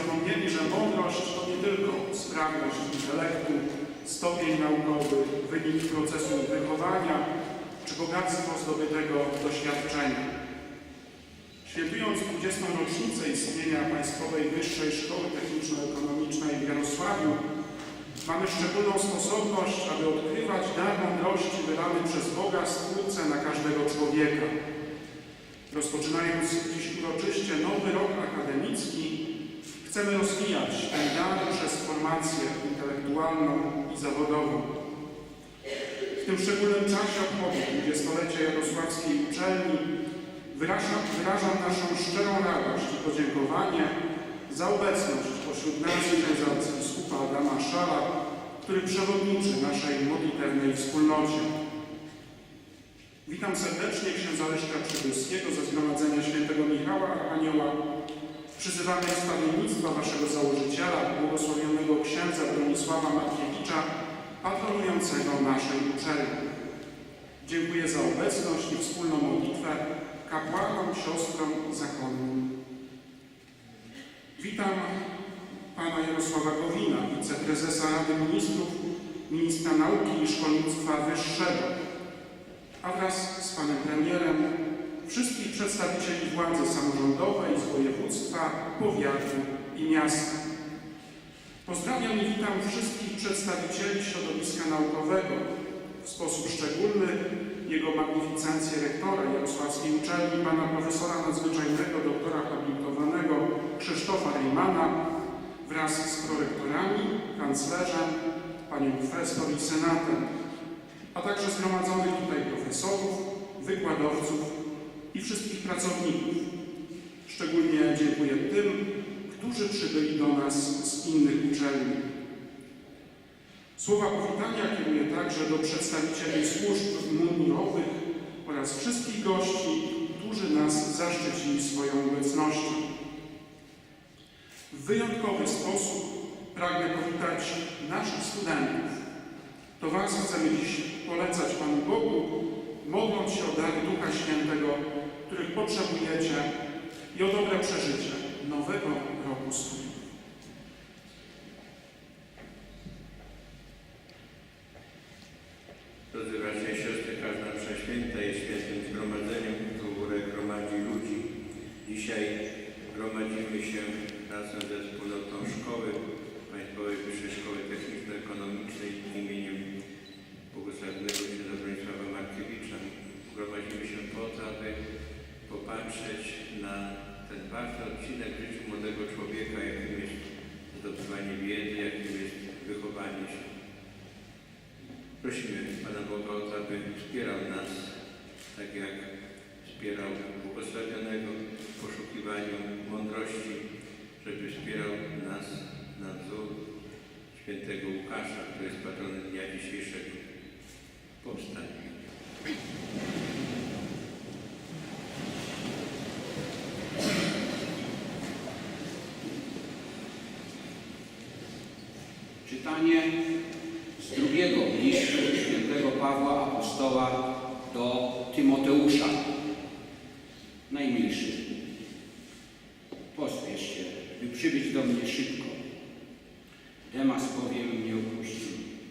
zapomnieli, że mądrość to nie tylko sprawność intelektu, stopień naukowy, wynik procesu wychowania czy bogactwo zdobytego doświadczenia. Świętując 20. rocznicę istnienia Państwowej Wyższej Szkoły Techniczno-Ekonomicznej w Jarosławiu, mamy szczególną sposobność, aby odkrywać dar mądrości wydany przez Boga Stwórcę na każdego człowieka. Rozpoczynając dziś uroczyście nowy rok akademicki, chcemy rozwijać ten dar przez formację intelektualną i zawodową. W tym szczególnym czasie obchodu dwudziestolecia Jarosławskiej Uczelni wyrażam, wyrażam naszą szczerą radość i podziękowanie za obecność pośród nas księdza arcybiskupa Adama Szala, który przewodniczy naszej modlitewnej wspólnocie. Witam serdecznie księdza Leszka Przybylskiego ze Zgromadzenia Świętego Michała Archanioła. Przyzywamy wstawiennictwa waszego założyciela, błogosławionego księdza Bronisława Markiewicza, patronującego naszej uczelni. Dziękuję za obecność i wspólną modlitwę kapłanom, siostrom zakonnym. Witam pana Jarosława Gowina, wiceprezesa Rady Ministrów, ministra nauki i szkolnictwa wyższego, a wraz z panem premierem wszystkich przedstawicieli władzy samorządowej z województwa, powiatu i miasta. Pozdrawiam i witam wszystkich przedstawicieli środowiska naukowego, w sposób szczególny jego magnificencję rektora Jarosławskiej Uczelni, pana profesora nadzwyczajnego doktora habilitowanego Krzysztofa Rejmana wraz z prorektorami, kanclerzem, panią profesor i senatem, a także zgromadzonych tutaj profesorów, wykładowców i wszystkich pracowników. Szczególnie dziękuję tym, którzy przybyli do nas z innych uczelni. Słowa powitania kieruję także do przedstawicieli służb mundurowych oraz wszystkich gości, którzy nas zaszczycili swoją obecnością. W wyjątkowy sposób pragnę powitać naszych studentów. To Was chcemy dziś polecać Panu Bogu, modląc się o dar Ducha Świętego, których potrzebujecie i o dobre przeżycie nowego roku studiów. Drodzy bracia i siostry, każda msza święta jest świętym zgromadzeniem, które w górę gromadzi ludzi. Dzisiaj gromadzimy się razem ze wspólnotą szkoły, Państwowej Wyższej Szkoły Techniczno-Ekonomicznej imieniem błogosławionego księdza Bronisława Markiewicza. Gromadzimy się po to, aby popatrzeć na ten ważny odcinek młodego człowieka, jakim jest zdobywanie wiedzy, jakim jest wychowanie się. Prosimy Pana Boga o to, aby wspierał nas, tak jak wspierał błogosławionego w poszukiwaniu mądrości, żeby wspierał nas na wzór świętego Łukasza, który jest patronem dnia dzisiejszego powstania. Czytanie z drugiego listu świętego Pawła Apostoła do Tymoteusza. Najmilszy, pospiesz się, by przybyć do mnie szybko. Demas bowiem mnie opuścił,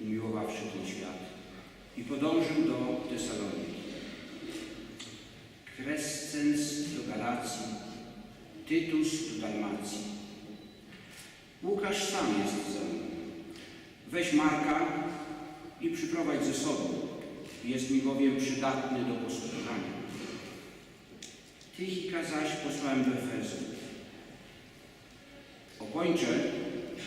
umiłowawszy ten świat i podążył do Tesaloniki. Krescens do Galacji, Tytus do Dalmacji. Łukasz sam jest ze mną. Weź Marka i przyprowadź ze sobą. Jest mi bowiem przydatny do posługiwania. Tychika zaś posłałem do Efezu. Opończę,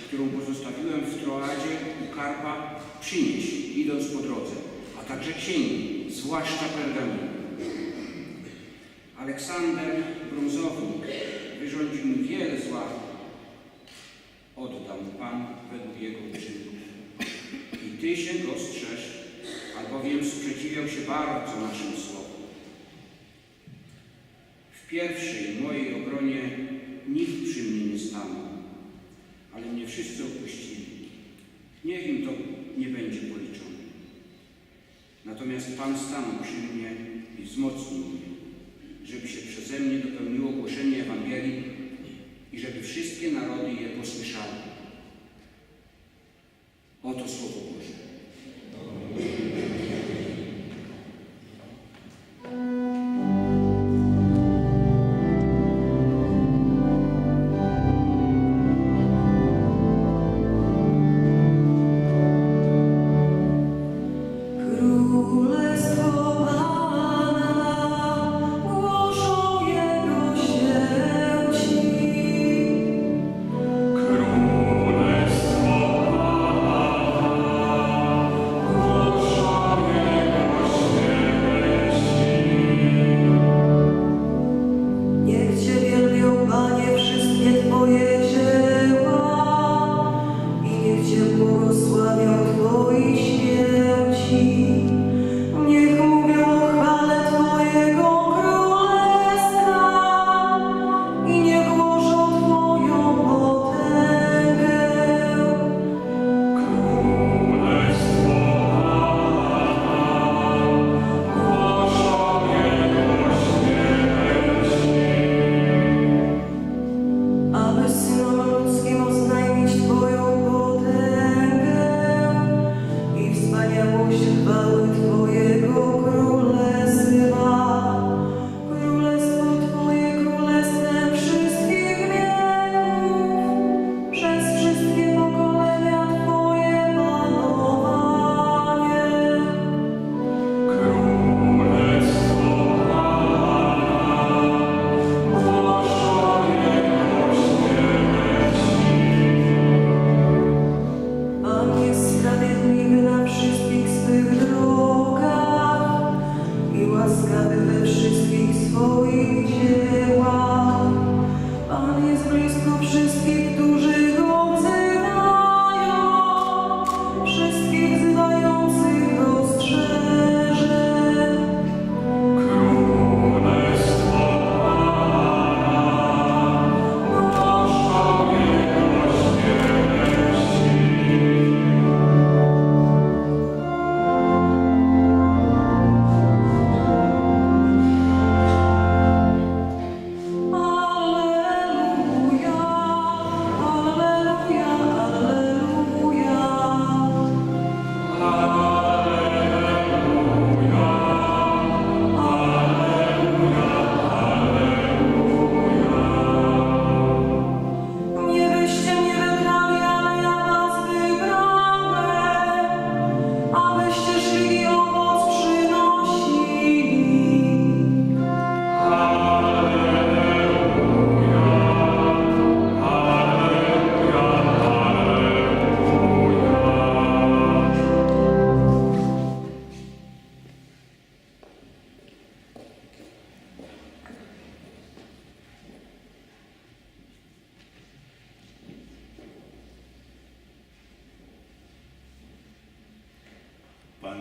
którą pozostawiłem w Troadzie u Karpa, przynieś, idąc po drodze, a także księgi, zwłaszcza pergaminy. Aleksander, brązownik, wyrządził mi wiele zła. Oddam Pan według jego uczynków. I Ty się go strzeż, albowiem sprzeciwiał się bardzo naszym słowom. W pierwszej mojej obronie nikt przy mnie nie stanął, ale mnie wszyscy opuścili. Niech im to nie będzie policzone. Natomiast Pan stanął przy mnie i wzmocnił mnie, żeby się przeze mnie dopełniło głoszenie Ewangelii i żeby wszystkie narody je posłyszały. Oto Słowo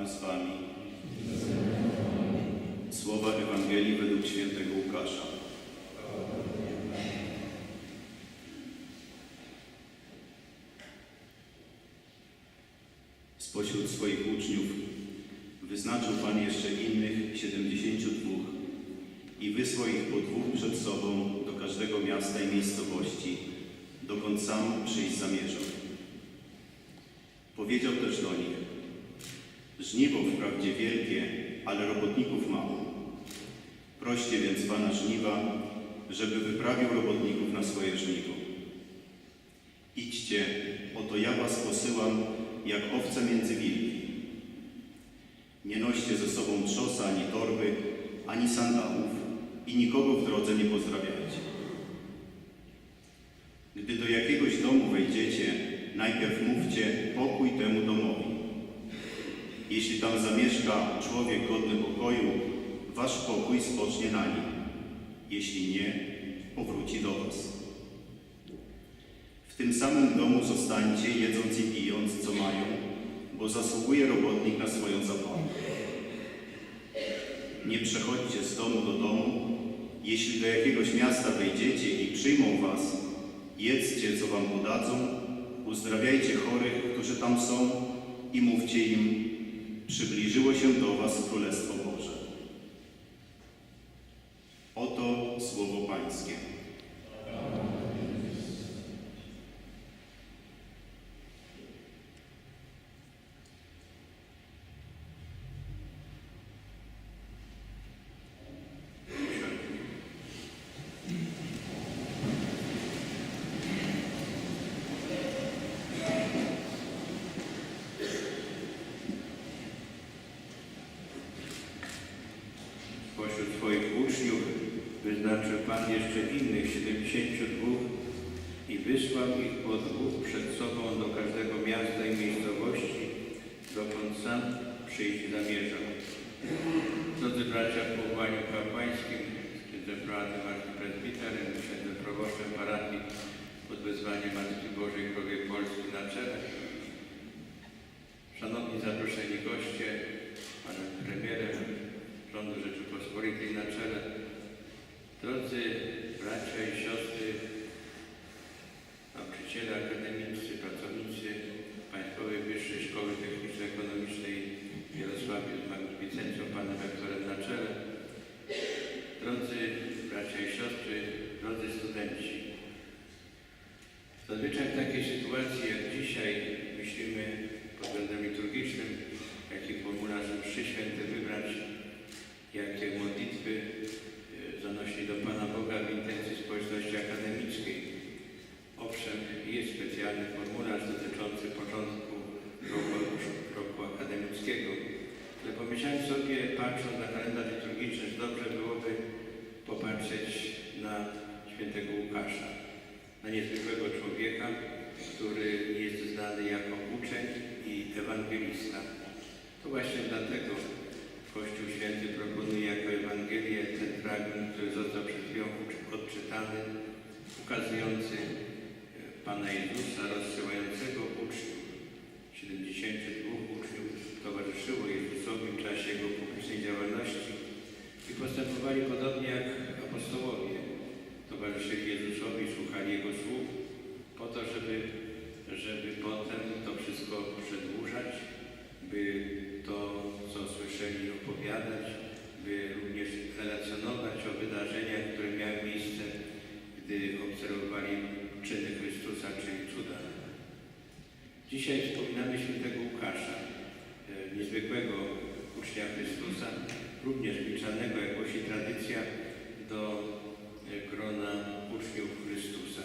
Z wami. Słowa Ewangelii według świętego Łukasza. Spośród swoich uczniów wyznaczył Pan jeszcze innych siedemdziesięciu dwóch i wysłał ich po dwóch przed sobą do każdego miasta i miejscowości, dokąd sam przyjść zamierzał. Powiedział też do nich, Żniwo wprawdzie wielkie, ale robotników mało. Proście więc Pana żniwa, żeby wyprawił robotników na swoje żniwo. Idźcie, oto ja was posyłam, jak owce między wilki. Nie noście ze sobą trzosa, ani torby, ani sandałów i nikogo w drodze nie pozdrawiajcie. Gdy do jakiegoś domu wejdziecie, najpierw mówcie pokój temu domowi. Jeśli tam zamieszka człowiek godny pokoju, wasz pokój spocznie na nim. Jeśli nie, powróci do was. W tym samym domu zostańcie, jedząc i pijąc, co mają, bo zasługuje robotnik na swoją zapłatę. Nie przechodźcie z domu do domu. Jeśli do jakiegoś miasta wejdziecie i przyjmą was, jedzcie, co wam podadzą, uzdrawiajcie chorych, którzy tam są i mówcie im, przybliżyło się do was Królestwo Boże. Oto Słowo Pańskie. Jeszcze innych 72 i wysłał ich po dwóch przed sobą do każdego miasta i miejscowości, dokąd sam przyjść zamierzał. Drodzy bracia w powołaniu kapłańskim, z księdzem prałatym archipresbiterem, księdzem proboszczem parafii pod wezwaniem Matki Bożej Krowie Polski na czele, Szanowni zaproszeni goście, panem premierem rządu Rzeczypospolitej na czele, drodzy bracia i siostry, nauczyciele akademiccy, pracownicy Państwowej Wyższej Szkoły Techniczno-Ekonomicznej w Jarosławiu z Magdą Wicencją, panem rektorem na czele, drodzy bracia i siostry, drodzy studenci. Zazwyczaj w takiej sytuacji jak dzisiaj myślimy pod względem liturgicznym, jaki formularz mszy święte wybrać, jakie modlitwy do Pana Boga w intencji społeczności akademickiej. Owszem, jest specjalny formularz dotyczący początku roku, roku akademickiego, ale pomyślałem sobie, patrząc na kalendarz liturgiczny, że dobrze byłoby popatrzeć na świętego Łukasza, na niezwykłego człowieka, który jest znany jako uczeń i ewangelista. To właśnie dlatego Kościół Święty proponuje jako Ewangelię ten ukazujący e, Pana Jezusa rozsyłającego uczniów. 72 uczniów towarzyszyło Jezusowi w czasie Jego publicznej działalności i postępowali podobnie jak apostołowie. Towarzyszyli Jezusowi, słuchali Jego słów po to, żeby, żeby potem to wszystko przedłużać, by to, co słyszeli, opowiadać, by również relacjonować o wydarzeniach, które miały miejsce, gdy obserwowali czyny Chrystusa, czyli cuda. Dzisiaj wspominamy świętego Łukasza, e, niezwykłego ucznia Chrystusa, również liczanego, jak głosi tradycja, do e, grona uczniów Chrystusa.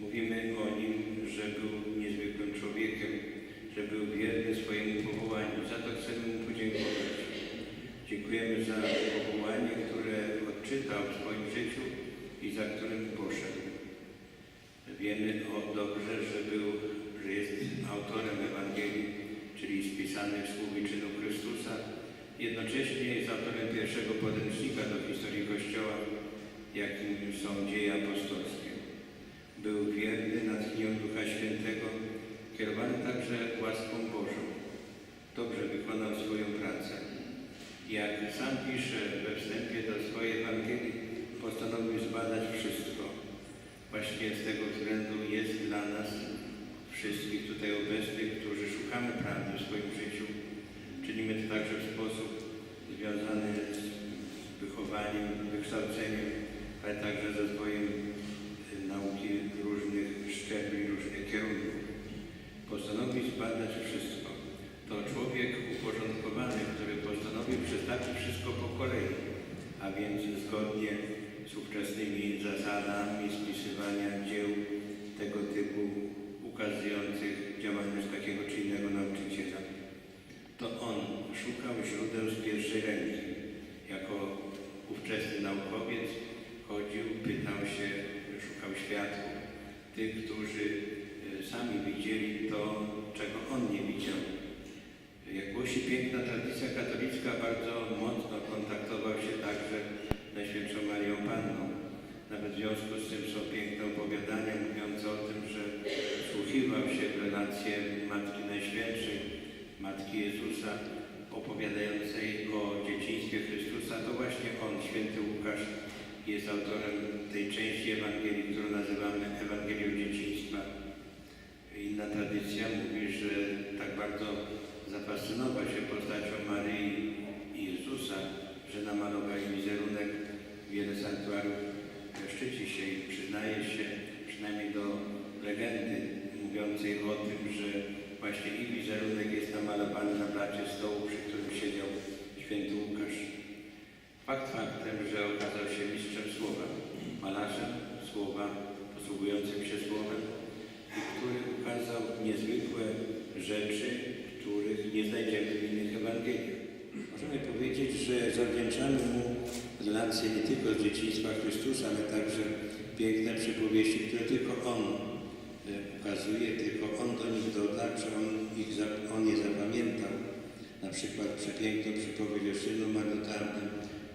Mówimy o nim, że był niezwykłym człowiekiem, że był wierny swojemu powołaniu. Za to chcemy mu podziękować. Dziękujemy za powołanie, które odczytał w swoim życiu i za którym poszedł. Wiemy o dobrze, że był, że jest autorem Ewangelii, czyli spisanych słów i czynów Chrystusa. Jednocześnie jest autorem pierwszego podręcznika do historii Kościoła, jakim są dzieje apostolskie. Był wierny natchnieniu Ducha Świętego, kierowany także łaską Bożą. Dobrze wykonał swoją pracę. Jak sam pisze we wstępie do swojej Ewangelii, postanowił zbadać wszystko. Właśnie z tego względu jest dla nas, wszystkich tutaj obecnych, którzy szukamy prawdy w swoim życiu. Czynimy to także w sposób związany z wychowaniem, wykształceniem, ale także ze swoim y, nauki różnych szczebli, różnych kierunków. Postanowił zbadać wszystko. To człowiek uporządkowany, który postanowił przedstawić wszystko po kolei, a więc zgodnie z ówczesnymi zasadami spisywania dzieł tego typu ukazujących działalność takiego czy innego nauczyciela. To on szukał źródeł z pierwszej ręki. Jako ówczesny naukowiec chodził, pytał się, szukał świadków, tych, którzy e, sami widzieli to, czego on nie widział. Jak głosi piękna tradycja katolicka, bardzo mocno kontaktował się także z Najświętszą Marią Panną. Nawet w związku z tym są piękne opowiadania mówiące o tym, że wsłuchiwał się w relacje Matki Najświętszej, Matki Jezusa, opowiadającej o dzieciństwie Chrystusa. To właśnie on, święty Łukasz, jest autorem tej części Ewangelii, którą nazywamy Ewangelią dzieciństwa. Inna tradycja mówi, że tak bardzo zafascynował się postacią Maryi i Jezusa, że namalowali wizerunek, wiele sanktuariów szczyci się i przyznaje się przynajmniej do legendy mówiącej o tym, że właśnie ich wizerunek jest namalowany na blacie stołu, przy którym siedział święty Łukasz. Fakt faktem, że okazał się mistrzem słowa, malarzem słowa, posługującym się słowem, i który ukazał niezwykłe rzeczy, których nie znajdziemy w innych Ewangeliach. Możemy powiedzieć, że zawdzięczamy mu relacje nie tylko z dzieciństwa Chrystusa, ale także piękne przypowieści, które tylko On e, ukazuje, tylko On do nich dotarł, że On, ich, on je zapamiętał. Na przykład przepiękną przypowieść o synu marnotrawnym,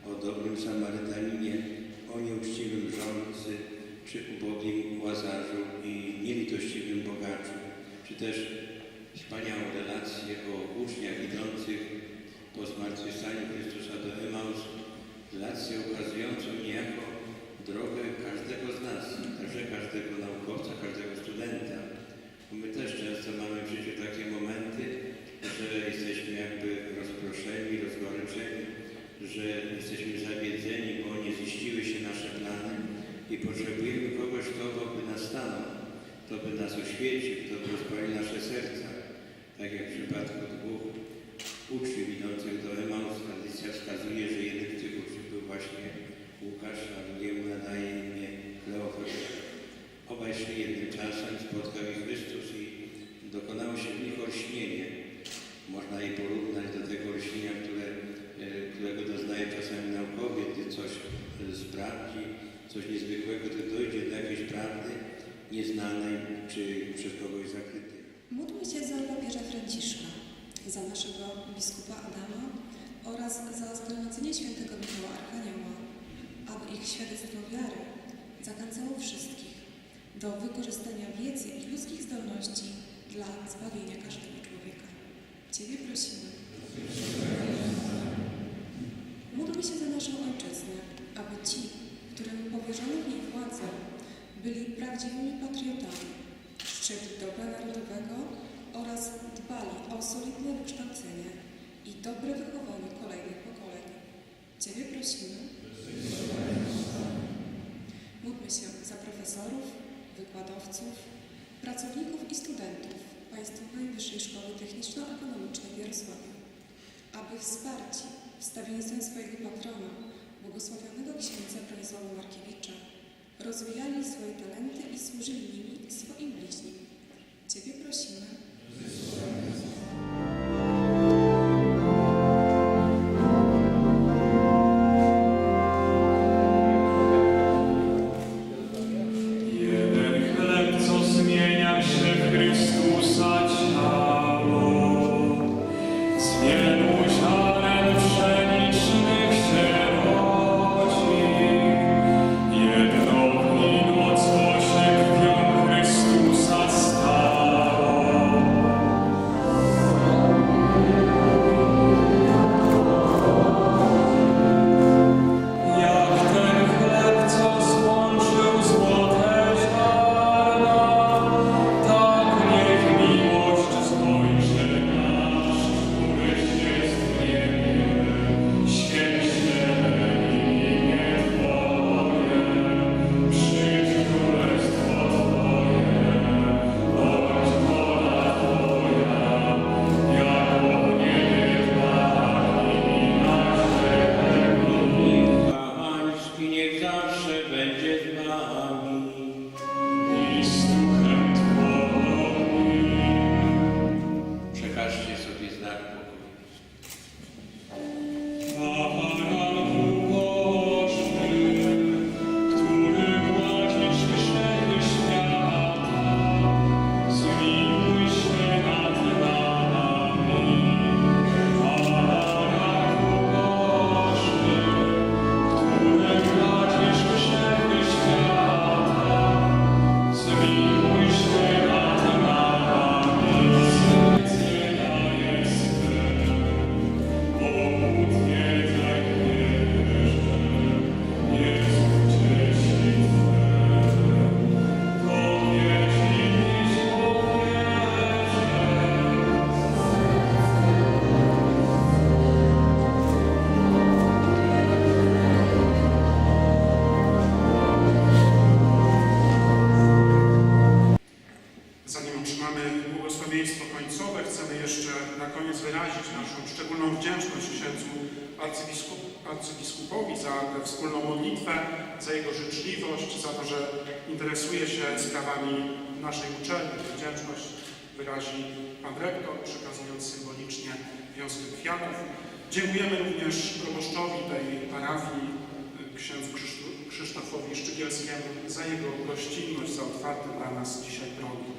o dobrym Samarytaninie, o nieuczciwym rządcy, czy ubogim Łazarzu i nielitościwym bogaczu, czy też wspaniałą relację o uczniach idących po zmartwychwstaniu Chrystusa do Emaus, relację ukazującą niejako drogę każdego z nas, także każdego naukowca, każdego studenta. Bo my też często mamy w życiu takie momenty, że jesteśmy jakby rozproszeni, rozgoryczeni, że jesteśmy zawiedzeni, bo nie ziściły się nasze plany i potrzebujemy kogoś, kto by nas stanął, kto by nas oświecił, kto by rozpalił nasze serca. Tak jak w przypadku dwóch uczniów idących do Emaus, tradycja wskazuje, że jeden z tych uczniów był właśnie Łukasz, a drugiemu nadaje imię Kleofas. Obaj szli jednym czasem, spotkał ich Chrystus i dokonało się w nich olśnienie. Można je porównać do tego olśnienia, które, e, którego doznaje czasami naukowiec, gdy coś e, sprawdzi, coś niezwykłego, to dojdzie do jakiejś prawdy nieznanej czy przez kogoś zakrytej. Módlmy się za papieża Franciszka, za naszego biskupa Adama oraz za zgromadzenie świętego Michała Archanioła, aby ich świadectwo wiary zachęcało wszystkich do wykorzystania wiedzy i ludzkich zdolności dla zbawienia każdego człowieka. Ciebie prosimy. Módlmy się za naszą ojczyznę, aby ci, którym powierzono w niej władzę, byli prawdziwymi patriotami, czczili dobra narodowego oraz dbali o solidne wykształcenie i dobre wychowanie kolejnych pokoleń. Ciebie prosimy. Módlmy się za profesorów, wykładowców, pracowników i studentów Państwowej Wyższej Szkoły Techniczno-Ekonomicznej w Jarosławiu, aby wsparci wstawiennictwem swojego patrona, błogosławionego księdza Bronisława Markiewicza, rozwijali swoje talenty i służyli nimi swoim wdzięczność księdzu arcybiskup, arcybiskupowi za tę wspólną modlitwę, za jego życzliwość, za to, że interesuje się sprawami naszej uczelni. Wdzięczność wyrazi pan rektor, przekazując symbolicznie wiązkę kwiatów. Dziękujemy również proboszczowi tej parafii, księdzu Krzysztof- Krzysztofowi Szczygielskiemu za jego gościnność, za otwarte dla nas dzisiaj progi.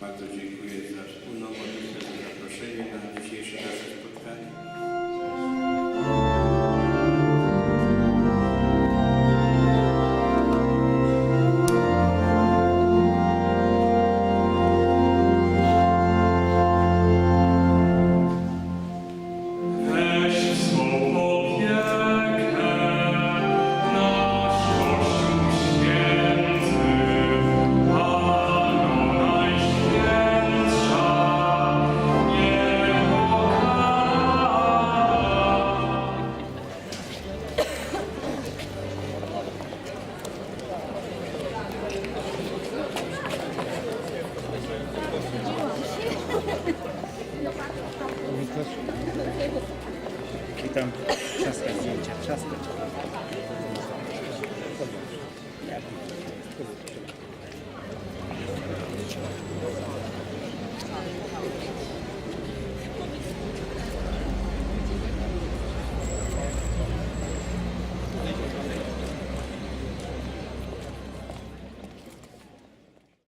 Bardzo dziękuję